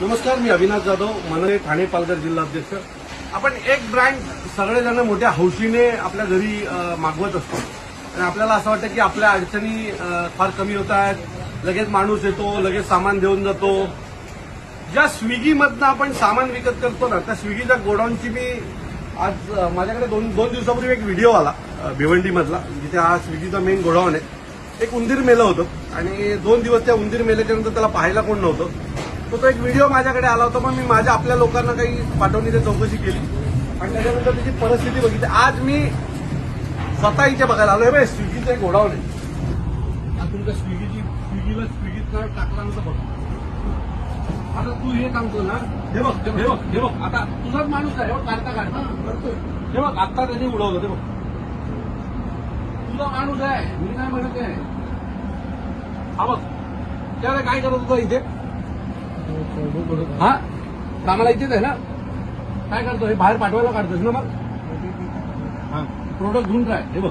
नमस्कार मी अविनाश जाधव मनरे ठाणे पालघर जिल्हाध्यक्ष. आपण एक ब्रँड सगळेजण मोठ्या हौशीने आपल्या घरी मागवत असतो. आणि आपल्याला असं वाटतं की आपल्या अडचणी फार कमी होत आहेत. लगेच माणूस येतो लगेच सामान देऊन जातो. ज्या स्विगीमधनं आपण सामान विकत करतो ना त्या स्विगीच्या गोडाऊनची मी आज माझ्याकडे दोन दोन दिवसापूर्वी एक व्हिडिओ आला भिवंडीमधला जिथे हा स्विगीचा मेन गोडाऊन आहे. एक उंदीर मेलं होतं. आणि दोन दिवस त्या उंदीर मेल्याच्यानंतर त्याला पाहायला कोण नव्हतं. तर तो एक व्हिडिओ माझ्याकडे आला होता मग मी माझ्या आपल्या लोकांना काही पाठवणी ते चौकशी केली. आणि त्याच्यानंतर त्याची परिस्थिती बघितली. आज मी स्वतः इथे बघायला आलो हे स्विगीचं एक गोडाऊन आहे. आज तुमच्या स्विगीची स्विगीला स्विगीत टाकल्यानंतर बघ. आता तू हे सांगतो ना. हे बघ हे बघ हे बघ. आता तुझाच माणूस आहे हे काढता काढता. हे बघ आता त्याने उडवलं ते बघ. तुझा माणूस आहे मी नाही म्हणत आहे? हा बघ. त्याला काय करत होता इथे? हा? कामाला इथेच आहे ना? काय करतो? हे बाहेर पाठवायला काढतोस ना मग? हा. प्रोडक्ट घेऊन काय? हे बघ.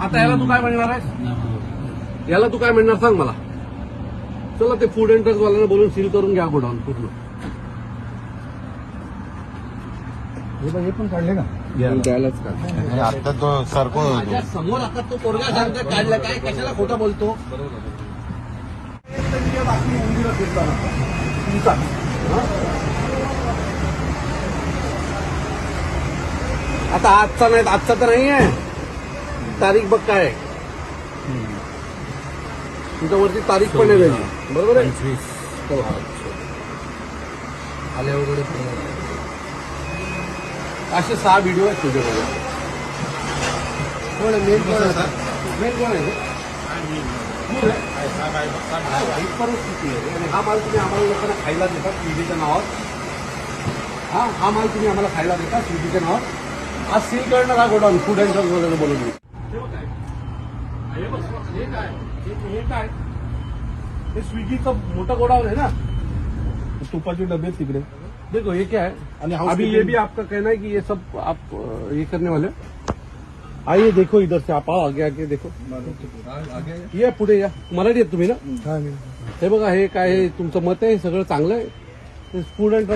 आता याला तू काय म्हणणार आहे याला तू काय म्हणणार सांग मला. चला ते फूड अँड ड्रग्स वाल्यांना बोलून सील करून घ्या गोडाऊन पूर्ण हे पण काढले द्यायलाच का आता तो सरको माझ्यासमोर आता तो पोरगा सांगतो काढलं. काय कशाला खोटा बोलतो? हा? आता आजचा नाही आजचा तर नाही आहे. तारीख बघ काय आहे. तुझ्यावरती तारीख पण आहे त्याची बरोबर आहे. आले वगैरे असे सहा व्हिडिओ आहेत तुझ्याकडे कोण आहे? मेन कोण आहे? मेन कोण आहे? तू? ही हा माल देता हा हा आज सील हा फ़ूड ड्रग्स वगैरे बोलून मी हे बघ, हे काय हे- हे हे ना तुपाचे डबे आहेत तिकडे देखो ये क्या है अभी ये भी आपका कहना है कि ये सब आप अ, ये करने वाले हो? आइए देखो इधर से आप आओ आगे आगे देखो। ये पुढे या मराठी आहेत तुम्ही ना? हे बघा हे काय आहे, तुमचं मत आहे हे सगळं चांगलं आहे.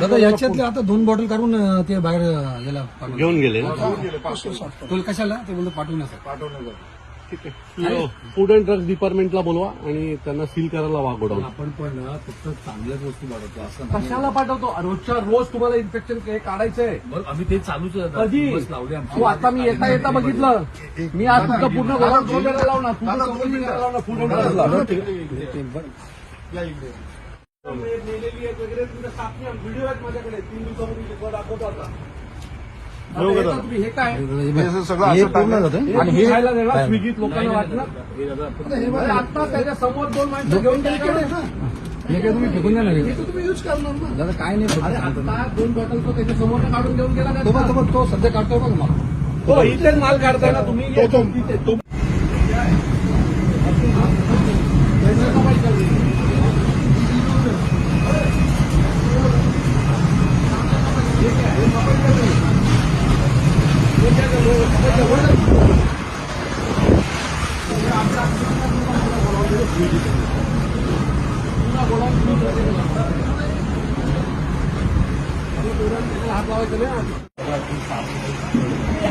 दादा याच्यातले आता दोन बॉटल काढून अं, ते बाहेर अं, याला पाठवून घेऊन गेले तुला कशाला? ते बोलतो पाठवण्यासाठी फूड अँड ड्रग्स डिपार्टमेंटला बोलवा आणि त्यांना सील करायला वा गोडाऊन आपण पण ना फक्त चांगल्याच वस्तू पाठवतो असं नाही. कशाला पाठवतो? रोजच्या रोज तुम्हाला इन्फेक्शन काढायचं आहे बरं, आम्ही ते चालूच आहे. कधी? लावले आमचे. तू आता मी येता येता बघितलं. मी आज तुझं पूर्ण वेळा लावणार. तुझं चौकशी करायला लावणार फूड अँड ड्रग्सला मेलेली आहेत वगैरे तुमच्या सापण्या व्हिडिओ आहेत माझ्याकडे. तीन दिवसापूर्वी दाखवतो आता. आणि हे खायला देणार स्विगीत लोकांना वाटणार हे दादा, अरे आता त्याच्या समोर दोन माणसं घेऊन हे काय तुम्ही फेकून द्या ना तुम्ही युज करणार ना. दादा काय नाही आता दोन बॉटल तो त्याच्या समोर काढून घेऊन गेला तो बघ, तो नाही बघ, तो सध्या काढतोय बघ मला. इथेच माल काढताय ना तुम्ही. तो- तो- इथे. तो- हात लावायचं नाही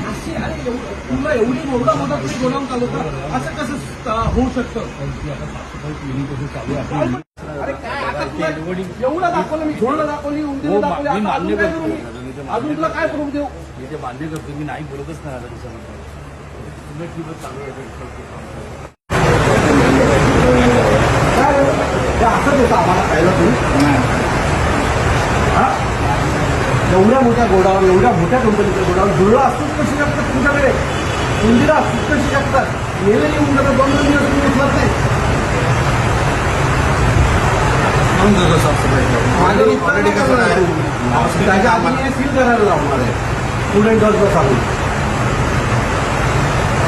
अशी अरे एवढं- तुला एवढी एवढा मोठा तुम्ही गोडाऊन चालवता असं कसं अं, होऊ शकतं अरे काय आता तुला एवढं दाखवलं मी झोडलं दाखवली उंदीर हो, दाखवली मी आता मान्य अजून काय करतो. करू मी? अजून तुला काय प्रूफ देऊ मी ते मान्य करतो मी नाही बोलतच नाही आता तुम्ही ठीक चालू आहे आम्हाला खायला तुम्ही? एवढ्या मोठ्या गोडावर एवढ्या मोठ्या कंपनीचं गोडावर जुळलं असतंच कशी शकतात तुमच्याकडे? उंदिरा असतंच कशी शकतात? मेलेली उंदरं दोन दोन दिवस तुम्ही उचलत नाही. माझ्या? त्याच्या आधी सील करायला लावणार आहे. फूड अँड ड्रग्सला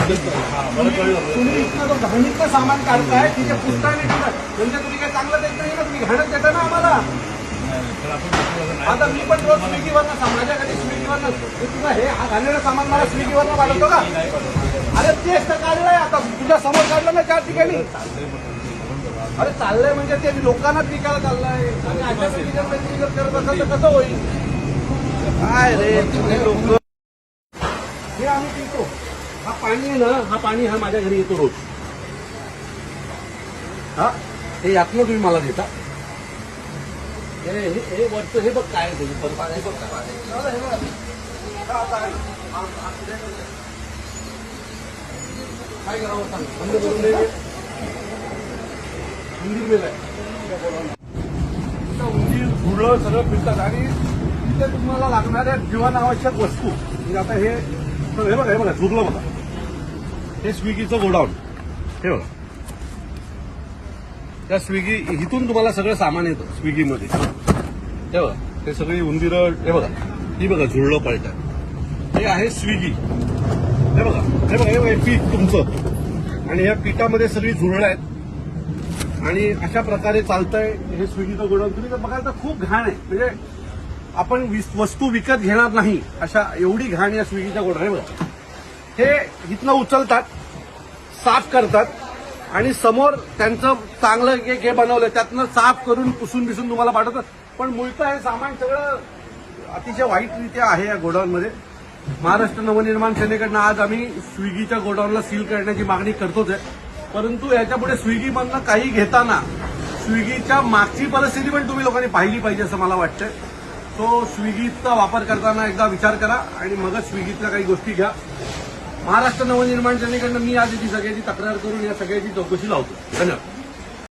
तुम्ही इतकं घाणीतलं म्हणजे सामान काढताय पुस्तकाने म्हणजे तुम्ही काय चांगलं देत नाही ना तुम्ही घाणच देता ना आम्हाला. आता मी पण रोज स्विगीवरनं माझ्या घरी स्विगीवरनं हे हे हा सामान मला स्विगीवरनं पाठवतो का? अरे तेच तर काढलंय आता तुझ्या समोर काढलं ना चार ठिकाणी. अरे चाललंय म्हणजे ते लोकांनाच विकायला चाललंय. आणि अशा करत असेल तर कसं होईल? काय रे? तुम्ही लोक हे आम्ही पितो. हा पाणी आहे ना हा पाणी हा माझ्या घरी येतो रोज. हा हे यातनं तुम्ही मला देता. हे हे- हे वरचं हे बघ काय आहे बघ काय हे बघ. काय करावं सांग. बंद करून दे. उंदीर मेलाय. उंदीर झुरळ सगळं फिरतात आणि तिथे तुम्हाला लागणाऱ्या जीवनावश्यक वस्तू म्हणजे आता हे हे बघा हे बघा चुरलं बघा. हे स्विगीचं गोडाऊन. हे बघा. त्या स्विगी इथून तुम्हाला सगळं सामान येतं स्विगीमध्ये. हे बघा हे सगळी उंदिरं हे बघा. ही बघा झुरळं पळतात हे आहे स्विगी. हे बघा हे बघा हे बघा, हे पीठ तुमचं. आणि या पिठामध्ये सगळी झुरळं आहेत. आणि अशा प्रकारे चालतंय हे स्विगीचं गोडाऊन. तुम्ही जर बघाल तर खूप घाण आहे. म्हणजे आपण वस्तू विकत घेणार नाही अशा एवढी घाण या स्विगीच्या गोडाऊन बघा. हे इथनं उचलतात साफ करतात आणि समोर त्यांचं चांगलं एक हे बनवलं त्यातनं साफ करून पुसून बिसून तुम्हाला पाठवतात. पण मुळतं हे सामान सगळं अतिशय वाईटरित्या आहे या गोडाऊनमध्ये. महाराष्ट्र नवनिर्माण सेनेकडनं आज आम्ही स्विगीच्या गोडाऊनला सील करण्याची मागणी करतोच आहे. परंतु याच्यापुढे स्विगीमधनं काही घेताना स्विगीच्या मागची परिस्थिती पण तुम्ही लोकांनी पाहिली पाहिजे असं मला वाटतं तो स्विगीचा वापर करताना एकदा विचार करा आणि मगच स्विगीतल्या काही गोष्टी घ्या. महाराष्ट्र नवनिर्माण सेनेकडनं मी आज याची सगळ्याची तक्रार करून या सगळ्याची चौकशी लावतो. धन्यवाद.